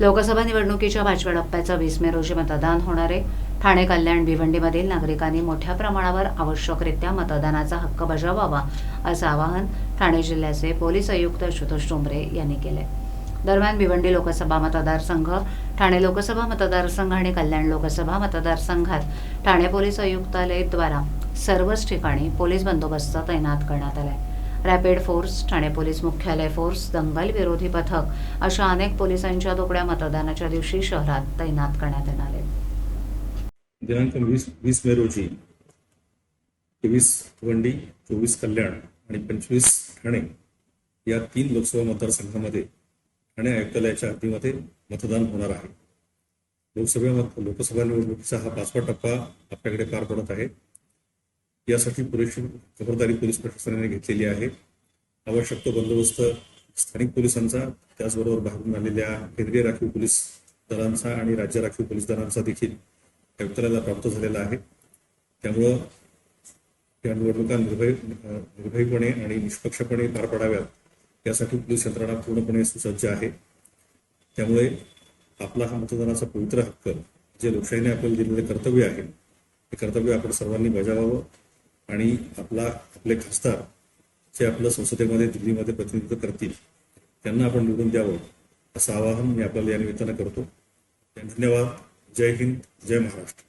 लोकसभा निवडणुकीच्या पाचव्या टप्प्याचं वीस मे रोजी मतदान होणार आहे. ठाणे कल्याण भिवंडीमधील नागरिकांनी मोठ्या प्रमाणावर आवश्यकरित्या मतदानाचा हक्क बजावावा असं आवाहन ठाणे जिल्ह्याचे पोलीस आयुक्त आशुतोष डोंबरे यांनी केले दरम्यान भिवंडी लोकसभा मतदारसंघ ठाणे लोकसभा मतदारसंघ आणि कल्याण लोकसभा मतदारसंघात ठाणे पोलीस आयुक्तालयद्वारा सर्वच ठिकाणी पोलीस बंदोबस्त तैनात करण्यात आला आहे रॅपिड फोर्स ठाणे पोलीस मुख्यालय फोर्स दंगल विरोधी पथक अशा अनेक पोलिसांच्या तुकड्या मतदानाच्या दिवशी शहरात तैनात करण्यात येणार. आहेत दिनांक वीस वीस मे रोजी तेवीस वंडी चोवीस कल्याण आणि पंचवीस ठाणे या तीन लोकसभा मतदारसंघामध्ये ठाणे आयुक्तालयाच्या हद्दीमध्ये मतदान होणार आहे. लोकसभा लोकसभा निवडणुकीचा हा पाचवा टप्पा आपल्याकडे पार पडत आहे. यासाठी पुरेशी खबरदारी पोलीस प्रशासनाने घेतलेली आहे. आवश्यक तो बंदोबस्त स्थानिक पोलिसांचा त्याचबरोबर बाहेरून आलेल्या केंद्रीय राखीव पोलीस दलांचा आणि राज्य राखीव पोलीस दलांचा देखील आयुक्तालयाला प्राप्त झालेला आहे. त्यामुळं या निवडणुका निर्भय निर्भयपणे आणि निष्पक्षपणे पार पडाव्यात यासाठी पोलीस यंत्रणा पूर्णपणे सुसज्ज आहे. त्यामुळे आपला हा मतदानाचा पवित्र हक्क जे लोकशाहीने आपल्याला दिलेले कर्तव्य आहे ते कर्तव्य आपण सर्वांनी बजावावं. आणि आपला आपले खासदार जे आपलं संसदेमध्ये दिल्लीमध्ये प्रतिनिधित्व करतील त्यांना आपण निवडून द्यावं असं आवाहन मी आपल्याला या निमित्तानं करतो. धन्यवाद. जय हिंद जय महाराष्ट्र.